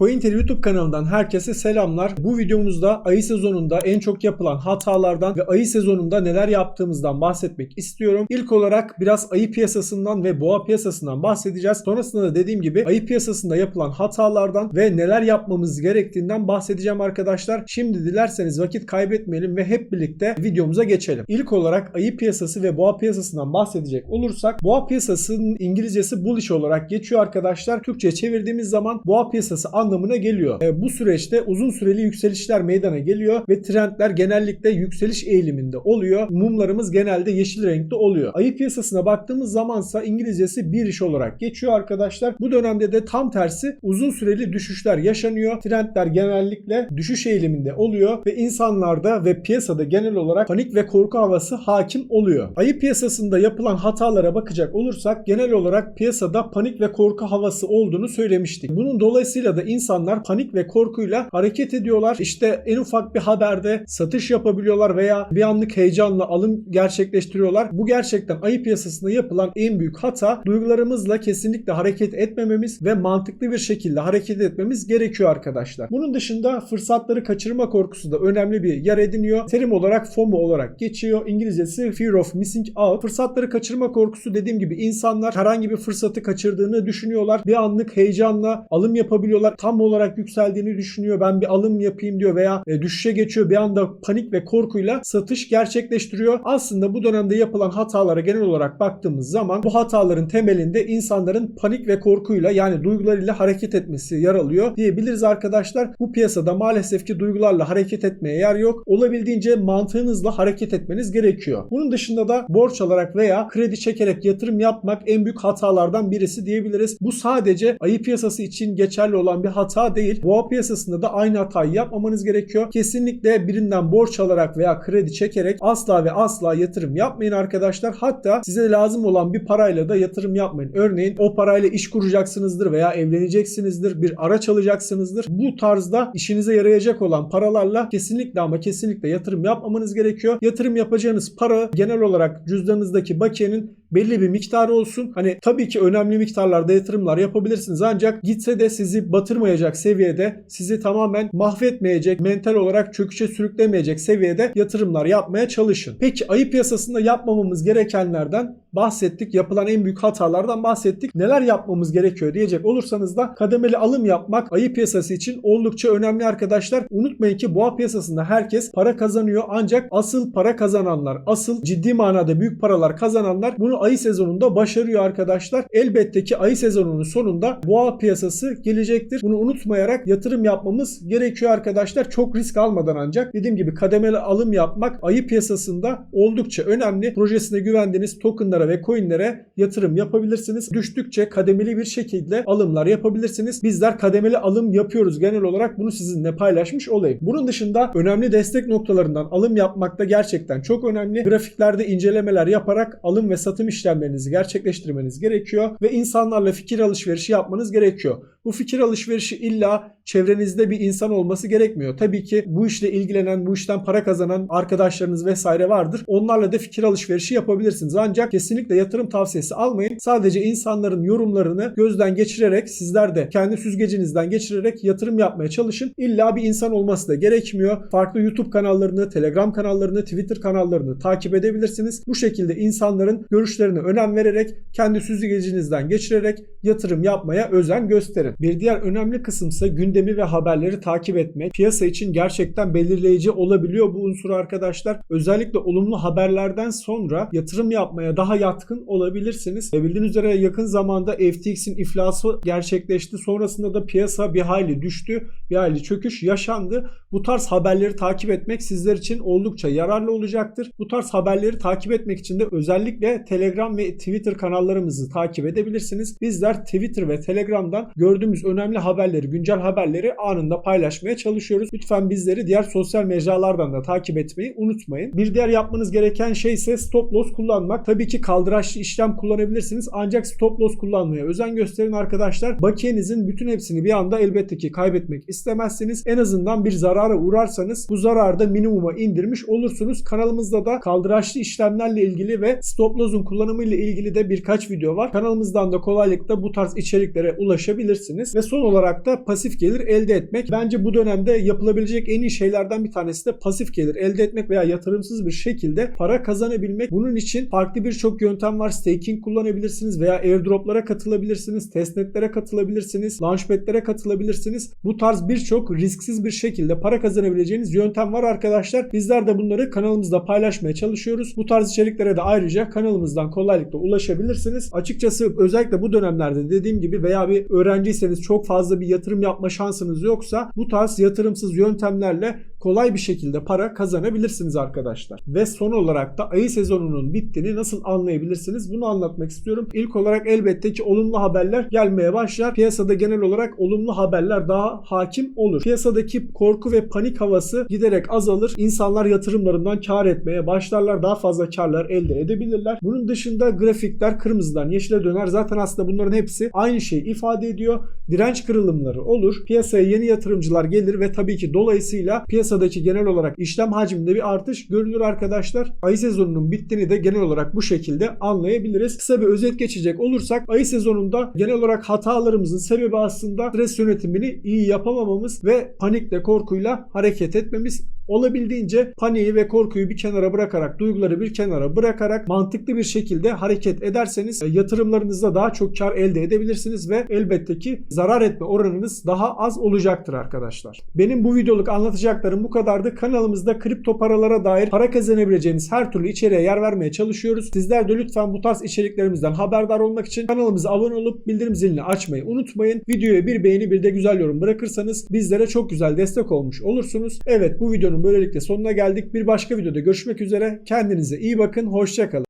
CoinTel YouTube kanalından herkese selamlar. Bu videomuzda ayı sezonunda en çok yapılan hatalardan ve ayı sezonunda neler yaptığımızdan bahsetmek istiyorum. İlk olarak biraz ayı piyasasından ve boğa piyasasından bahsedeceğiz. Sonrasında da dediğim gibi ayı piyasasında yapılan hatalardan ve neler yapmamız gerektiğinden bahsedeceğim arkadaşlar. Şimdi dilerseniz vakit kaybetmeyelim ve hep birlikte videomuza geçelim. İlk olarak ayı piyasası ve boğa piyasasından bahsedecek olursak boğa piyasasının İngilizcesi bullish olarak geçiyor arkadaşlar. Türkçe çevirdiğimiz zaman boğa piyasası anlamına geliyor. E, bu süreçte uzun süreli yükselişler meydana geliyor ve trendler genellikle yükseliş eğiliminde oluyor. Mumlarımız genelde yeşil renkte oluyor. Ayı piyasasına baktığımız zamansa İngilizcesi bir iş olarak geçiyor arkadaşlar. Bu dönemde de tam tersi uzun süreli düşüşler yaşanıyor. Trendler genellikle düşüş eğiliminde oluyor ve insanlarda ve piyasada genel olarak panik ve korku havası hakim oluyor. Ayı piyasasında yapılan hatalara bakacak olursak genel olarak piyasada panik ve korku havası olduğunu söylemiştik. Bunun dolayısıyla da insanlar panik ve korkuyla hareket ediyorlar. İşte en ufak bir haberde satış yapabiliyorlar veya bir anlık heyecanla alım gerçekleştiriyorlar. Bu gerçekten ayı piyasasında yapılan en büyük hata. Duygularımızla kesinlikle hareket etmememiz ve mantıklı bir şekilde hareket etmemiz gerekiyor arkadaşlar. Bunun dışında fırsatları kaçırma korkusu da önemli bir yer ediniyor. Terim olarak FOMO olarak geçiyor. İngilizcesi Fear of Missing Out. Fırsatları kaçırma korkusu dediğim gibi insanlar herhangi bir fırsatı kaçırdığını düşünüyorlar. Bir anlık heyecanla alım yapabiliyorlar. Tam olarak yükseldiğini düşünüyor. Ben bir alım yapayım diyor veya e, düşüşe geçiyor. Bir anda panik ve korkuyla satış gerçekleştiriyor. Aslında bu dönemde yapılan hatalara genel olarak baktığımız zaman bu hataların temelinde insanların panik ve korkuyla yani duygularıyla hareket etmesi yer alıyor diyebiliriz arkadaşlar. Bu piyasada maalesef ki duygularla hareket etmeye yer yok. Olabildiğince mantığınızla hareket etmeniz gerekiyor. Bunun dışında da borç alarak veya kredi çekerek yatırım yapmak en büyük hatalardan birisi diyebiliriz. Bu sadece ayı piyasası için geçerli olan bir hata değil. Boğa piyasasında da aynı hatayı yapmamanız gerekiyor. Kesinlikle birinden borç alarak veya kredi çekerek asla ve asla yatırım yapmayın arkadaşlar. Hatta size lazım olan bir parayla da yatırım yapmayın. Örneğin o parayla iş kuracaksınızdır veya evleneceksinizdir, bir araç alacaksınızdır. Bu tarzda işinize yarayacak olan paralarla kesinlikle ama kesinlikle yatırım yapmamanız gerekiyor. Yatırım yapacağınız para genel olarak cüzdanınızdaki bakiyenin belli bir miktarı olsun. Hani tabii ki önemli miktarlarda yatırımlar yapabilirsiniz ancak gitse de sizi batırmayacak seviyede, sizi tamamen mahvetmeyecek, mental olarak çöküşe sürüklemeyecek seviyede yatırımlar yapmaya çalışın. Peki ayı piyasasında yapmamamız gerekenlerden bahsettik. Yapılan en büyük hatalardan bahsettik. Neler yapmamız gerekiyor diyecek olursanız da kademeli alım yapmak ayı piyasası için oldukça önemli arkadaşlar. Unutmayın ki boğa piyasasında herkes para kazanıyor ancak asıl para kazananlar, asıl ciddi manada büyük paralar kazananlar bunu ayı sezonunda başarıyor arkadaşlar. Elbette ki ayı sezonunun sonunda boğa piyasası gelecektir. Bunu unutmayarak yatırım yapmamız gerekiyor arkadaşlar. Çok risk almadan ancak dediğim gibi kademeli alım yapmak ayı piyasasında oldukça önemli. Projesine güvendiğiniz tokenlara ve coinlere yatırım yapabilirsiniz. Düştükçe kademeli bir şekilde alımlar yapabilirsiniz. Bizler kademeli alım yapıyoruz genel olarak. Bunu sizinle paylaşmış olayım. Bunun dışında önemli destek noktalarından alım yapmak da gerçekten çok önemli. Grafiklerde incelemeler yaparak alım ve satım işlemlerinizi gerçekleştirmeniz gerekiyor ve insanlarla fikir alışverişi yapmanız gerekiyor. Bu fikir alışverişi illa çevrenizde bir insan olması gerekmiyor. Tabii ki bu işle ilgilenen, bu işten para kazanan arkadaşlarınız vesaire vardır. Onlarla da fikir alışverişi yapabilirsiniz. Ancak kesinlikle yatırım tavsiyesi almayın. Sadece insanların yorumlarını gözden geçirerek sizler de kendi süzgecinizden geçirerek yatırım yapmaya çalışın. İlla bir insan olması da gerekmiyor. Farklı YouTube kanallarını, Telegram kanallarını, Twitter kanallarını takip edebilirsiniz. Bu şekilde insanların görüşlerine önem vererek kendi süzgecinizden geçirerek yatırım yapmaya özen gösterin. Bir diğer önemli kısımsa gündemi ve haberleri takip etmek. Piyasa için gerçekten belirleyici olabiliyor bu unsur arkadaşlar. Özellikle olumlu haberlerden sonra yatırım yapmaya daha yatkın olabilirsiniz. E bildiğiniz üzere yakın zamanda FTX'in iflası gerçekleşti. Sonrasında da piyasa bir hayli düştü. Bir hayli çöküş yaşandı. Bu tarz haberleri takip etmek sizler için oldukça yararlı olacaktır. Bu tarz haberleri takip etmek için de özellikle Telegram ve Twitter kanallarımızı takip edebilirsiniz. Bizler Twitter ve Telegram'dan gördüğümüz önemli haberleri, güncel haberleri anında paylaşmaya çalışıyoruz. Lütfen bizleri diğer sosyal mecralardan da takip etmeyi unutmayın. Bir diğer yapmanız gereken şey ise stop loss kullanmak. Tabii ki kaldıraçlı işlem kullanabilirsiniz ancak stop loss kullanmaya özen gösterin arkadaşlar. Bakiyenizin bütün hepsini bir anda elbette ki kaybetmek istemezsiniz. En azından bir zarara uğrarsanız bu zararı da minimuma indirmiş olursunuz. Kanalımızda da kaldıraçlı işlemlerle ilgili ve stop loss'un kullanımı ile ilgili de birkaç video var. Kanalımızdan da kolaylıkla bu tarz içeriklere ulaşabilirsiniz yapabilirsiniz. Ve son olarak da pasif gelir elde etmek. Bence bu dönemde yapılabilecek en iyi şeylerden bir tanesi de pasif gelir elde etmek veya yatırımsız bir şekilde para kazanabilmek. Bunun için farklı birçok yöntem var. Staking kullanabilirsiniz veya airdroplara katılabilirsiniz, testnetlere katılabilirsiniz, launchpad'lere katılabilirsiniz. Bu tarz birçok risksiz bir şekilde para kazanabileceğiniz yöntem var arkadaşlar. Bizler de bunları kanalımızda paylaşmaya çalışıyoruz. Bu tarz içeriklere de ayrıca kanalımızdan kolaylıkla ulaşabilirsiniz. Açıkçası özellikle bu dönemlerde dediğim gibi veya bir öğrenciyseniz çok fazla bir yatırım yapma şansınız yoksa bu tarz yatırımsız yöntemlerle kolay bir şekilde para kazanabilirsiniz arkadaşlar. Ve son olarak da ayı sezonunun bittiğini nasıl anlayabilirsiniz? Bunu anlatmak istiyorum. İlk olarak elbette ki olumlu haberler gelmeye başlar. Piyasada genel olarak olumlu haberler daha hakim olur. Piyasadaki korku ve panik havası giderek azalır. İnsanlar yatırımlarından kar etmeye başlarlar. Daha fazla karlar elde edebilirler. Bunun dışında grafikler kırmızıdan yeşile döner. Zaten aslında bunların hepsi aynı şeyi ifade ediyor. Direnç kırılımları olur. Piyasaya yeni yatırımcılar gelir ve tabii ki dolayısıyla piyasadaki genel olarak işlem hacminde bir artış görülür arkadaşlar. Ayı sezonunun bittiğini de genel olarak bu şekilde anlayabiliriz. Kısa bir özet geçecek olursak ayı sezonunda genel olarak hatalarımızın sebebi aslında stres yönetimini iyi yapamamamız ve panikle korkuyla hareket etmemiz olabildiğince paniği ve korkuyu bir kenara bırakarak, duyguları bir kenara bırakarak mantıklı bir şekilde hareket ederseniz e, yatırımlarınızda daha çok kar elde edebilirsiniz ve elbette ki zarar etme oranınız daha az olacaktır arkadaşlar. Benim bu videoluk anlatacaklarım bu kadardı. Kanalımızda kripto paralara dair para kazanabileceğiniz her türlü içeriğe yer vermeye çalışıyoruz. Sizler de lütfen bu tarz içeriklerimizden haberdar olmak için kanalımıza abone olup bildirim zilini açmayı unutmayın. Videoya bir beğeni bir de güzel yorum bırakırsanız bizlere çok güzel destek olmuş olursunuz. Evet bu videonun böylelikle sonuna geldik. Bir başka videoda görüşmek üzere. Kendinize iyi bakın. Hoşçakalın.